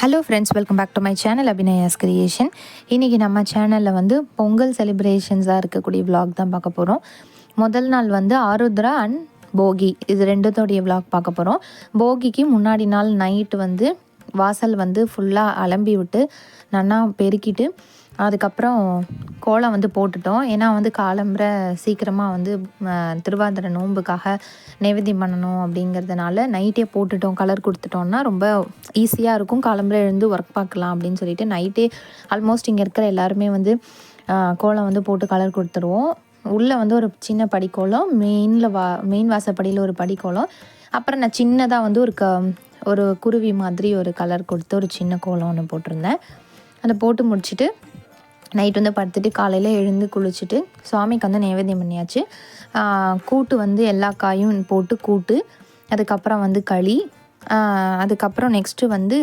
Hello friends welcome back to my channel Abhinaya's creation இன்றைக்கி நம்ம சேனலில் வந்து பொங்கல் செலிப்ரேஷன்ஸாக இருக்கக்கூடிய vlog தான் பார்க்க போகிறோம் முதல் நாள் வந்து ஆருத்ரா அண்ட் போகி. இது ரெண்டுத்தோடைய vlog பார்க்க போகிறோம் போகிக்கு முன்னாடி நாள் நைட்டு வந்து வாசல் வந்து ஃபுல்லாக அலம்பி விட்டு நன்னா பெருக்கிட்டு அதுக்கப்புறம் கோலம் வந்து போட்டுட்டோம். ஏன்னா வந்து காலம்புற சீக்கிரமாக வந்து ம, திருவாதிரை நோன்புக்காக நைவேத்தியம் பண்ணணும் அப்படிங்கிறதுனால நைட்டே போட்டுட்டோம் கலர் கொடுத்துட்டோம்னா ரொம்ப ஈஸியாக இருக்கும். காலம்புற எழுந்து ஒர்க் பார்க்கலாம் அப்படின்னு சொல்லிட்டு நைட்டே ஆல்மோஸ்ட் இங்கே இருக்கிற எல்லாருமே வந்து கோலம் வந்து போட்டு கலர் கொடுத்துருவோம். உள்ளே வந்து ஒரு சின்ன படிக்கோலம் மெயினில் வா மெயின் வாசப்படியில் ஒரு படிக்கோலம். அப்புறம் நான் சின்னதாக வந்து ஒரு க ஒரு குருவி மாதிரி ஒரு கலர் கொடுத்து ஒரு சின்ன கோலம் ஒன்று போட்டிருந்தேன். அதை போட்டு முடிச்சுட்டு நைட் வந்து படுத்துட்டு காலையில் எழுந்து குளிச்சுட்டு சுவாமிக்கு வந்து நைவேத்தியம் பண்ணியாச்சு. கூட்டு வந்து எல்லா காயும் போட்டு கூட்டு அதுக்கப்புறம் வந்து களி அதுக்கப்புறம் நெக்ஸ்ட்டு வந்து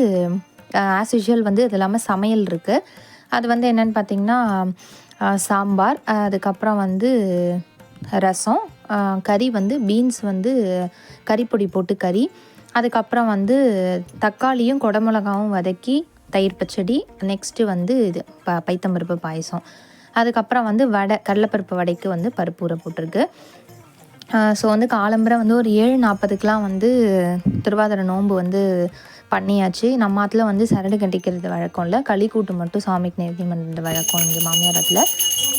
ஆஸ் யூஷுவல் வந்து அது இல்லாமல் சமையல் இருக்குது அது வந்து என்னென்னு பார்த்தீங்கன்னா சாம்பார் அதுக்கப்புறம் வந்து ரசம் கறி வந்து பீன்ஸ் வந்து கறிப்பொடி போட்டு கறி அதுக்கப்புறம் வந்து தக்காளியும் குடமிளகாவும் வதக்கி தயிர் பச்சடி நெக்ஸ்ட்டு வந்து இது ப பைத்தம்பருப்பு பாயசம். அதுக்கப்புறம் வந்து வடை கடலைப்பருப்பு வடைக்கு வந்து பருப்பு ஊற போட்டிருக்கு. ஸோ வந்து காலம்பரை வந்து ஒரு ஏழு நாற்பதுக்கெலாம் வந்து திருவாதிரை நோன்பு வந்து பண்ணியாச்சு. நம்ம ஆத்துல வந்து சரடு கட்டிக்கிறது வழக்கம் இல்லை களி கூட்டு மட்டும் சாமிக்கு நேர்த்தி பண்ணுறது வழக்கம் இங்கே மாமியாரத்தில் வானகி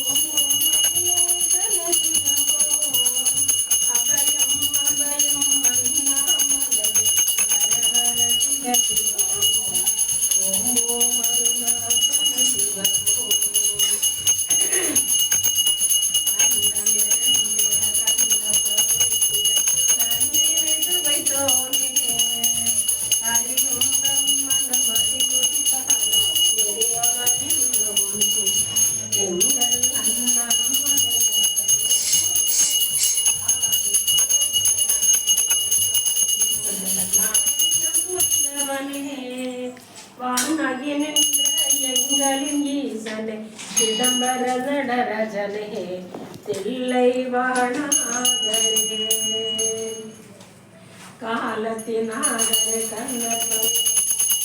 మాలతి నాగరి కన్నతో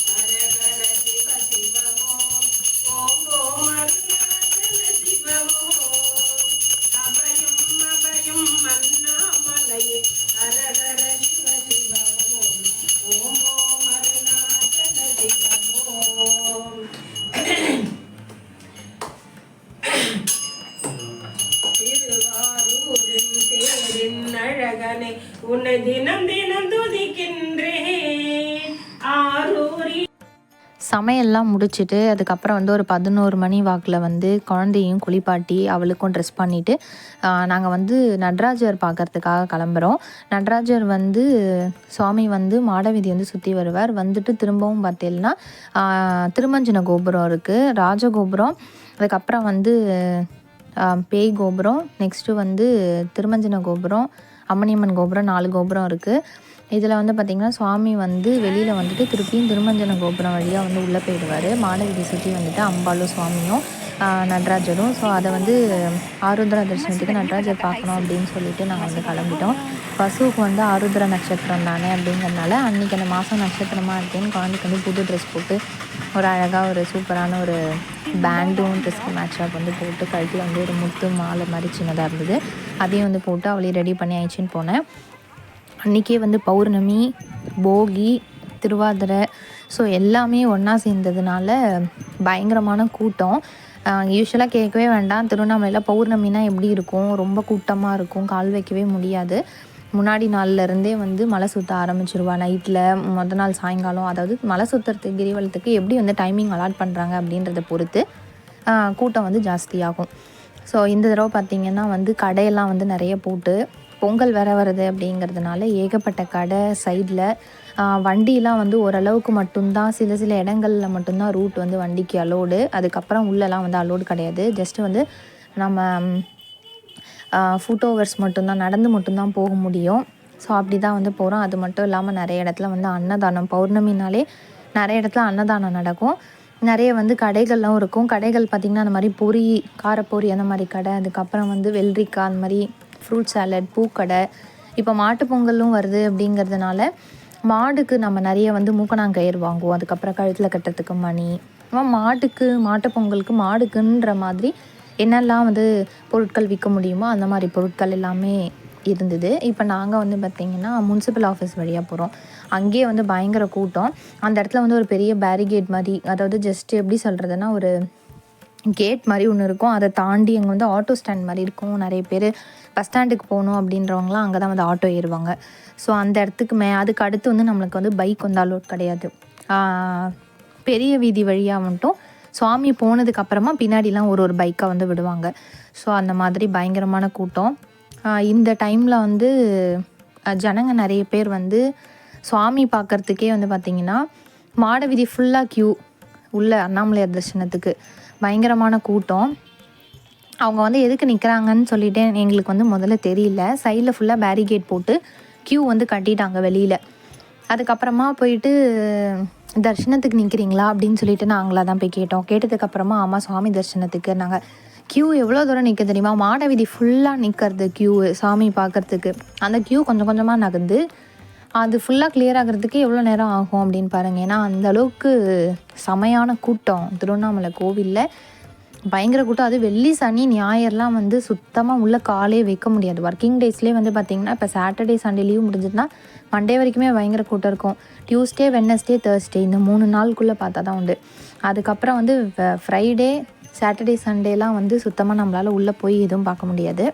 హరహర శివ శివ ఓం ఓం అరుణాచల శివ ఓం அழகனே உன்னை தினம் தினம் துதிக்கின்றேன். ஆரூரி சமையல்லாம் முடிச்சுட்டு அதுக்கப்புறம் வந்து ஒரு பதினோரு மணி வாக்கில் வந்து குழந்தையும் குளிப்பாட்டி அவளுக்கும் ட்ரெஸ் பண்ணிவிட்டு நாங்கள் வந்து நடராஜர் பார்க்கறதுக்காக கிளம்புறோம். நடராஜர் வந்து சுவாமி வந்து மாடவீதி வந்து சுற்றி வருவார். வந்துட்டு திரும்பவும் பார்த்தீங்கன்னா திருமஞ்சன கோபுரம் இருக்குது ராஜகோபுரம் அதுக்கப்புறம் வந்து பேய் கோபுரம் நெக்ஸ்ட்டு வந்து திருமஞ்சன கோபுரம் அம்மணியம்மன் கோபுரம் நாலு கோபுரம் இருக்குது இதில் வந்து பார்த்திங்கன்னா சுவாமி வந்து வெளியில் வந்துட்டு திருப்பியும் திருமஞ்சன கோபுரம் வழியாக வந்து உள்ளே போயிடுவார். மாடவீதி சுற்றி வந்துட்டு அம்பாலும் சுவாமியும் நடராஜரும். ஸோ அதை வந்து ஆருத்ரா தரிசனத்துக்கு நடராஜர் பார்க்கணும் அப்படின்னு சொல்லிட்டு நாங்கள் வந்து கிளம்பிட்டோம். பசுவுக்கு வந்து ஆருத்ரா நட்சத்திரம் தானே அப்படிங்கிறதுனால அன்றைக்கி அந்த மாதம் நட்சத்திரமாக இருக்கேன்னு குழந்தைக்கு வந்து புது ட்ரெஸ் போட்டு ஒரு அழகாக ஒரு சூப்பரான ஒரு பேண்டும் ட்ரெஸ்க்கு மேட்சாக வந்து போட்டு கழுத்தில் வந்து ஒரு முத்து மாலை மாதிரி சின்னதாக இருந்தது. அதையும் வந்து போட்டு அவளையும் ரெடி பண்ணி ஆயிடுச்சின்னு போனேன். அன்றைக்கே வந்து பௌர்ணமி போகி திருவாதிரை ஸோ எல்லாமே ஒன்றா சேர்ந்ததுனால பயங்கரமான கூட்டம். யூஸ்வலாக கேட்கவே வேண்டாம். திருவண்ணாமலையில் பௌர்ணமினா எப்படி இருக்கும்? ரொம்ப கூட்டமாக இருக்கும். கால் வைக்கவே முடியாது. முன்னாடி நாள்ல இருந்தே வந்து மலை சுற்ற ஆரம்பிச்சிருவா. நைட்டில் மொதல் நாள் சாயங்காலம். அதாவது மலை சுற்றுறதுக்கு கிரிவலத்துக்கு எப்படி வந்து டைமிங் அலாட் பண்ணுறாங்க அப்படின்றத பொறுத்து கூட்டம் வந்து ஜாஸ்தியாகும். ஸோ இந்த தடவை பார்த்திங்கன்னா வந்து கடையெல்லாம் வந்து நிறைய போட்டு பொங்கல் வர வருது அப்படிங்கிறதுனால ஏகப்பட்ட கடை சைடில் வண்டிலாம் வந்து ஓரளவுக்கு மட்டும்தான் சில சில இடங்களில் மட்டும்தான் ரூட் வந்து வண்டிக்கு அலோடு அதுக்கப்புறம் உள்ளெல்லாம் வந்து அலோடு கிடையாது. ஜஸ்ட் வந்து நம்ம ஃபோட்டோவர்ஸ் மட்டும்தான் நடந்து மட்டும்தான் போக முடியும். ஸோ அப்படி தான் வந்து போகிறோம் அது மட்டும் இல்லாமல் நிறைய இடத்துல வந்து அன்னதானம் பௌர்ணமினாலே நிறைய இடத்துல அன்னதானம் நடக்கும். நிறைய வந்து கடைகள்லாம் இருக்கும். கடைகள் பார்த்திங்கன்னா அந்த மாதிரி பொரி காரப்பொரி அந்த மாதிரி கடை அதுக்கப்புறம் வந்து வெள்ளரிக்காய் அந்த மாதிரி ஃப்ரூட் சாலட் பூக்கடை. இப்போ மாட்டுப்பொங்கலும் வருது அப்படிங்கிறதுனால மாடுக்கு நம்ம நிறைய வந்து மூக்கணாங்கயிறு வாங்குவோம். அதுக்கப்புறம் கழுத்தில் கட்டுறதுக்கு மணி. மாட்டுக்கு மாட்டுப்பொங்கலுக்கு மாடுக்குன்ற மாதிரி என்னெல்லாம் வந்து பொருட்கள் விற்க முடியுமோ அந்த மாதிரி பொருட்கள் எல்லாமே இருந்தது. இப்போ நாங்கள் வந்து பார்த்திங்கன்னா முனிசிபல் ஆஃபீஸ் வழியாக போகிறோம் அங்கேயே வந்து பயங்கர கூட்டம். அந்த இடத்துல வந்து ஒரு பெரிய பேரிகேட் மாதிரி அதாவது ஜஸ்ட் எப்படி சொல்கிறதுனா ஒரு கேட் மாதிரி ஒன்று இருக்கும். அதை தாண்டி அங்கே வந்து ஆட்டோ ஸ்டாண்ட் மாதிரி இருக்கும். நிறைய பேர் பஸ் ஸ்டாண்டுக்கு போகணும் அப்படின்றவங்களாம் அங்கே தான் வந்து ஆட்டோ ஏறுவாங்க. ஸோ அந்த இடத்துக்கு மே அதுக்கு அடுத்து வந்து நம்மளுக்கு வந்து பைக் வந்து அலோட் கிடையாது. பெரிய வீதி வழியாக மட்டும் சுவாமி போனதுக்கப்புறமா பின்னாடிலாம் ஒரு ஒரு பைக்காக வந்து விடுவாங்க. ஸோ அந்த மாதிரி பயங்கரமான கூட்டம். இந்த டைமில் வந்து ஜனங்க நிறைய பேர் வந்து சுவாமி பார்க்கறதுக்கே வந்து பார்த்திங்கன்னா மாட வீதி ஃபுல்லாக க்யூ உள்ள அண்ணாமலையார் தரிசனத்துக்கு பயங்கரமான கூட்டம். அவங்க வந்து எதுக்கு நிற்கிறாங்கன்னு சொல்லிட்டு எங்களுக்கு வந்து முதல்ல தெரியல. சைடில் ஃபுல்லாக பேரிகேட் போட்டு க்யூ வந்து கட்டிட்டாங்க வெளியில். அதுக்கப்புறமா போயிட்டு தரிசனத்துக்கு நிற்கிறீங்களா அப்படின்னு சொல்லிட்டு நாங்களாக தான் போய் கேட்டோம். கேட்டதுக்கப்புறமா ஆமாம் சுவாமி தரிசனத்துக்கு. நாங்கள் க்யூ எவ்வளோ தூரம் நிற்க தெரியுமா? மாட வீதி ஃபுல்லாக நிற்கிறது க்யூ சாமி பார்க்கறதுக்கு அந்த க்யூ கொஞ்சம் கொஞ்சமாக நகர்ந்து அது ஃபுல்லாக கிளியர் ஆகிறதுக்கு எவ்வளோ நேரம் ஆகும் அப்படின்னு பாருங்கள் ஏன்னா அந்தளவுக்கு செமையான கூட்டம். திருவண்ணாமலை கோவிலில் பயங்கர கூட்டம். அது வெள்ளி சனி ஞாயிறெலாம் வந்து சுத்தமாக உள்ள காலே வைக்க முடியாது. ஒர்க்கிங் டேஸ்லேயே வந்து பார்த்திங்கன்னா இப்போ சாட்டர்டே சண்டே லீவ் முடிஞ்சதுன்னா மண்டே வரைக்குமே பயங்கர கூட்டம் இருக்கும். டியூஸ்டே வெட்னஸ்டே தேர்ஸ்டே இந்த மூணு நாளுக்குள்ளே பார்த்தா தான் உண்டு. அதுக்கப்புறம் வந்து ஃப்ரைடே சாட்டர்டே சண்டேலாம் வந்து சுத்தமாக நம்மளால் உள்ளே போய் எதுவும் பார்க்க முடியாது.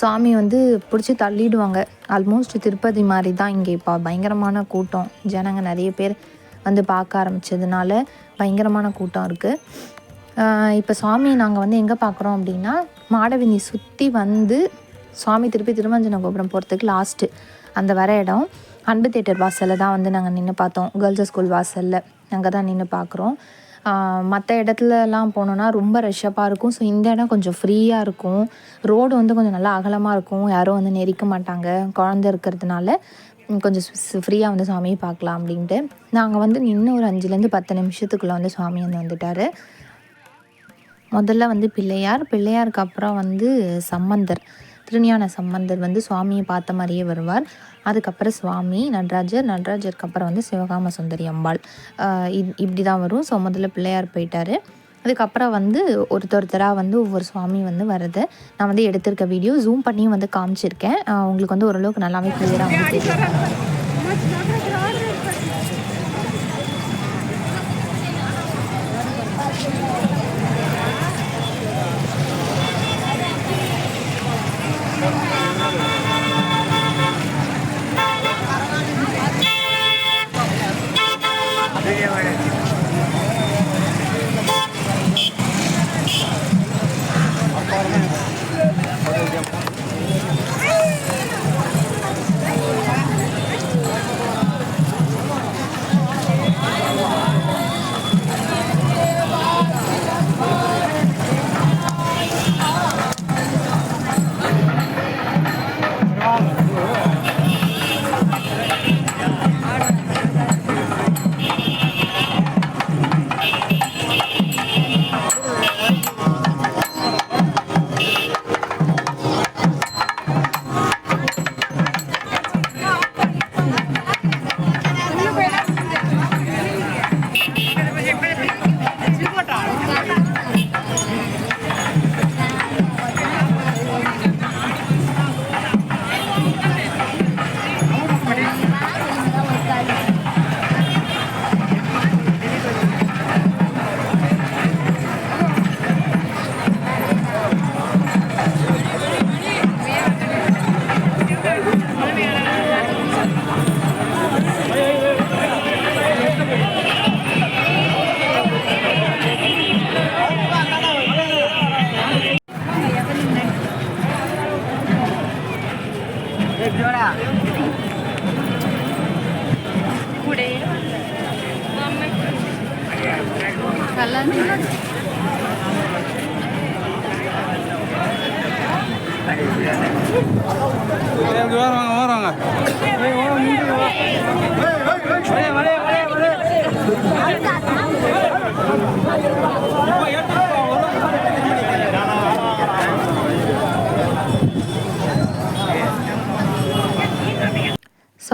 சாமி வந்து பிடிச்சி தள்ளிடுவாங்க. ஆல்மோஸ்ட் திருப்பதி மாதிரி தான் இங்கே இப்போ பயங்கரமான கூட்டம். ஜனங்க நிறைய பேர் வந்து பார்க்க ஆரம்பித்ததுனால பயங்கரமான கூட்டம் இருக்குது இப்போ சாமி நாங்கள் வந்து எங்கே பார்க்குறோம் அப்படின்னா மாடவினி சுற்றி வந்து சுவாமி திருப்பி திருமஞ்சன கோபுரம் போகிறதுக்கு லாஸ்ட்டு அந்த வர இடம். அன்பு தேட்டர் வாசலில் தான் வந்து நாங்கள் நின்று பார்த்தோம். கேர்ள்ஸ் ஸ்கூல் வாசலில் அங்கே தான் நின்று பார்க்குறோம். மற்ற இடத்துலலாம் போனோன்னா ரொம்ப ரஷ்ஷப்பாக இருக்கும். ஸோ இந்த இடம் கொஞ்சம் ஃப்ரீயாக இருக்கும். ரோடு வந்து கொஞ்சம் நல்லா அகலமாக இருக்கும். யாரும் வந்து நெரிக்க மாட்டாங்க. குழந்த இருக்கிறதுனால கொஞ்சம் ஃப்ரீயாக வந்து சாமியை பார்க்கலாம் அப்படின்ட்டு. நாங்கள் வந்து இன்னும் ஒரு அஞ்சுலேருந்து பத்து நிமிஷத்துக்குள்ளே வந்து சுவாமி வந்து வந்துட்டார். முதல்ல வந்து பிள்ளையார். பிள்ளையாருக்கு அப்புறம் வந்து சம்பந்தர். திருஞான சம்பந்தர் வந்து சுவாமியை பார்த்த மாதிரியே வருவார். அதுக்கப்புறம் சுவாமி நடராஜர் நடராஜருக்கு அப்புறம் வந்து சிவகாம சுந்தரி அம்பாள். இப்படி தான் வரும். ஸோ முதல்ல பிள்ளையார் போயிட்டார். அதுக்கப்புறம் வந்து ஒருத்தர் ஒருத்தராக வந்து ஒவ்வொரு சுவாமி வந்து வருது நான் வந்து எடுத்திருக்க வீடியோ ஜூம் பண்ணியும் வந்து காமிச்சிருக்கேன். உங்களுக்கு வந்து ஓரளவுக்கு நல்லாவே கிளியராக வந்து தெரியும். you. Gracias.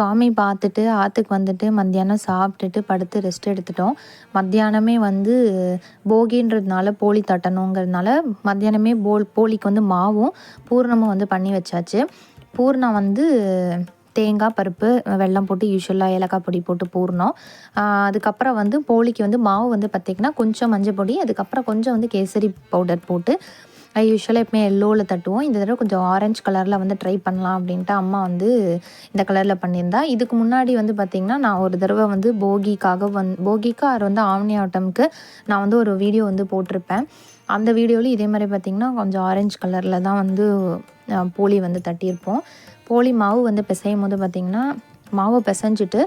சாமி பார்த்துட்டு ஆற்றுக்கு வந்துட்டு மத்தியானம் சாப்பிட்டுட்டு படுத்து ரெஸ்ட் எடுத்துட்டோம். மத்தியானமே வந்து போகின்றதுனால போலி தட்டணுங்கிறதுனால மத்தியானமே போல் போலிக்கு வந்து மாவும் பூர்ணமும் வந்து பண்ணி வச்சாச்சு. பூர்ணம் வந்து தேங்காய் பருப்பு வெள்ளம் போட்டு யூஸ்வலாக ஏலக்காய் பொடி போட்டு பூர்ணம். அதுக்கப்புறம் வந்து போலிக்கு வந்து மாவு வந்து பார்த்திங்கன்னா கொஞ்சம் மஞ்சள் பொடி அதுக்கப்புறம் கொஞ்சம் வந்து கேசரி பவுடர் போட்டு யூஸ்வலாக எப்பவுமே எல்லோவில் தட்டுவோம். இந்த தடவை கொஞ்சம் ஆரஞ்சு கலரில் வந்து ட்ரை பண்ணலாம் அப்படின்ட்டு அம்மா வந்து இந்த கலரில் பண்ணியிருந்தா. இதுக்கு முன்னாடி வந்து பார்த்திங்கன்னா நான் ஒரு தடவை வந்து போகிக்காக வந் போகிக்கு அவர் வந்து ஆவணி ஆட்டம்க்கு நான் வந்து ஒரு வீடியோ வந்து போட்டிருப்பேன். அந்த வீடியோவில் இதே மாதிரி பார்த்திங்கன்னா கொஞ்சம் ஆரஞ்சு கலரில் தான் வந்து போலி வந்து தட்டியிருப்போம். போலி மாவு வந்து பிசையும் போது பார்த்திங்கன்னா மாவை பிசைஞ்சிட்டு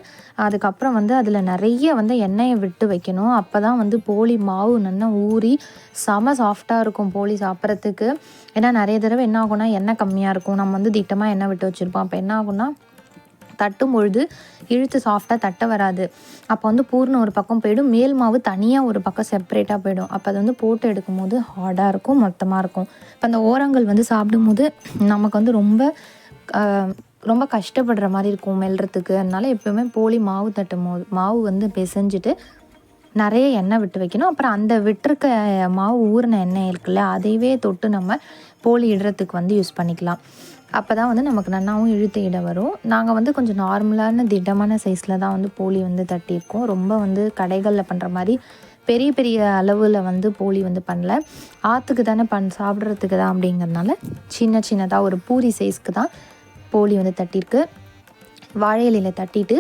அதுக்கப்புறம் வந்து அதில் நிறைய வந்து எண்ணெயை விட்டு வைக்கணும். அப்போ தான் வந்து போலி மாவு நல்லா ஊறி செம சாஃப்டாக இருக்கும் போலி சாப்பிட்றதுக்கு. ஏன்னா நிறைய தடவை என்ன ஆகும்னா எண்ணெய் கம்மியாக இருக்கும். நம்ம வந்து திட்டமாக எண்ணெய் விட்டு வச்சுருப்போம். அப்போ என்ன ஆகும்னா தட்டும் பொழுது இழுத்து சாஃப்டாக தட்ட வராது. அப்போ வந்து பூர்ணம் ஒரு பக்கம் போயிடும். மேல் மாவு தனியாக ஒரு பக்கம் செப்பரேட்டாக போயிடும். அப்போ அது வந்து போட்டு எடுக்கும்போது ஹார்டாக இருக்கும் மொத்தமாக இருக்கும். இப்போ அந்த ஓரங்கள் வந்து சாப்பிடும்போது நமக்கு வந்து ரொம்ப ரொம்ப கஷ்டப்படுற மாதிரி இருக்கும் மெல்றதுக்கு. அதனால எப்பவுமே போலி மாவு தட்டும் போது மாவு வந்து பிசைஞ்சிட்டு நிறைய எண்ணெய் விட்டு வைக்கணும். அப்புறம் அந்த விட்டுருக்க மாவு ஊறின எண்ணெய் இருக்குல்ல அதையவே தொட்டு நம்ம போலி இடுறதுக்கு வந்து யூஸ் பண்ணிக்கலாம். அப்போ தான் வந்து நமக்கு நன்னாவும் இழுத்து இட வரும். நாங்கள் வந்து கொஞ்சம் நார்மலான திடமான சைஸில் தான் வந்து போலி வந்து தட்டியிருக்கோம். ரொம்ப வந்து கடைகளில் பண்ணுற மாதிரி பெரிய பெரிய அளவில் வந்து போலி வந்து பண்ணல. ஆற்றுக்கு தானே பண் சாப்பிட்றதுக்கு தான் அப்படிங்கிறதுனால சின்ன சின்னதாக ஒரு பூரி சைஸ்க்கு தான் போலி வந்து தட்டியிருக்கு. வாழை இலையில தட்டிட்டு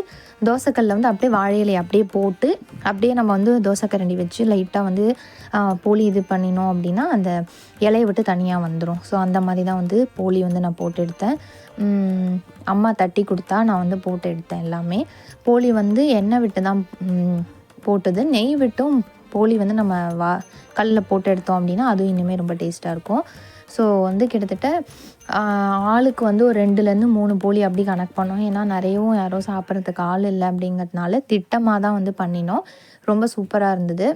தோசைக்கல்லில் வந்து அப்படியே வாழை இலையை அப்படியே போட்டு அப்படியே நம்ம வந்து தோசைக்கரண்டி வச்சு லைட்டாக வந்து போலி இது பண்ணினோம் அப்படின்னா அந்த இலையை விட்டு தனியாக வந்துடும் ஸோ அந்த மாதிரி தான் வந்து போலி வந்து நான் போட்டு எடுத்தேன். அம்மா தட்டி கொடுத்தா நான் வந்து போட்டு எடுத்தேன் எல்லாமே. போலி வந்து எண்ணெய் விட்டு தான் போட்டது. நெய் விட்டும் போலி வந்து நம்ம வா கல்லில் போட்டு எடுத்தோம் அப்படின்னா அதுவும் இனிமேல் ரொம்ப டேஸ்ட்டாக இருக்கும். ஸோ வந்து கிட்டத்தட்ட ஆளுக்கு வந்து ஒரு ரெண்டுலேருந்து மூணு போலி அப்படி கணக்கு பண்ணோம். ஏன்னா நிறையவும் யாரும் சாப்பிட்றதுக்கு ஆள் இல்லை அப்படிங்கிறதுனால திட்டமாக தான் வந்து பண்ணினோம். ரொம்ப சூப்பராக இருந்தது.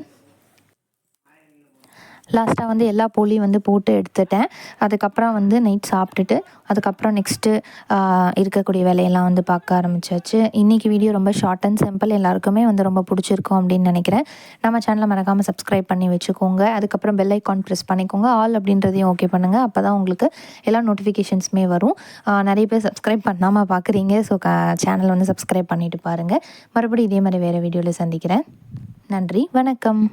லாஸ்ட்டாக வந்து எல்லா போலியும் வந்து போட்டு எடுத்துட்டேன். அதுக்கப்புறம் வந்து நைட் சாப்பிட்டுட்டு அதுக்கப்புறம் நெக்ஸ்ட்டு இருக்கக்கூடிய வேலையெல்லாம் வந்து பார்க்க ஆரம்பிச்சாச்சு. இன்றைக்கி வீடியோ ரொம்ப ஷார்ட் அண்ட் சிம்பிள் எல்லாருக்குமே வந்து ரொம்ப பிடிச்சிருக்கும் அப்படின்னு நினைக்கிறேன். நம்ம சேனலை மறக்காமல் சப்ஸ்கிரைப் பண்ணி வச்சுக்கோங்க. அதுக்கப்புறம் பெல் ஐக்கான் ப்ரெஸ் பண்ணிக்கோங்க. ஆல் அப்படின்றதையும் ஓகே பண்ணுங்கள் அப்போ தான் உங்களுக்கு எல்லா நோட்டிஃபிகேஷன்ஸுமே வரும். நிறைய பேர் சப்ஸ்கிரைப் பண்ணாமல் பார்க்குறீங்க ஸோ க சேனல் வந்து சப்ஸ்கிரைப் பண்ணிவிட்டு பாருங்கள் மறுபடியும் இதே மாதிரி வேறு வீடியோவில் சந்திக்கிறேன். நன்றி. வணக்கம்.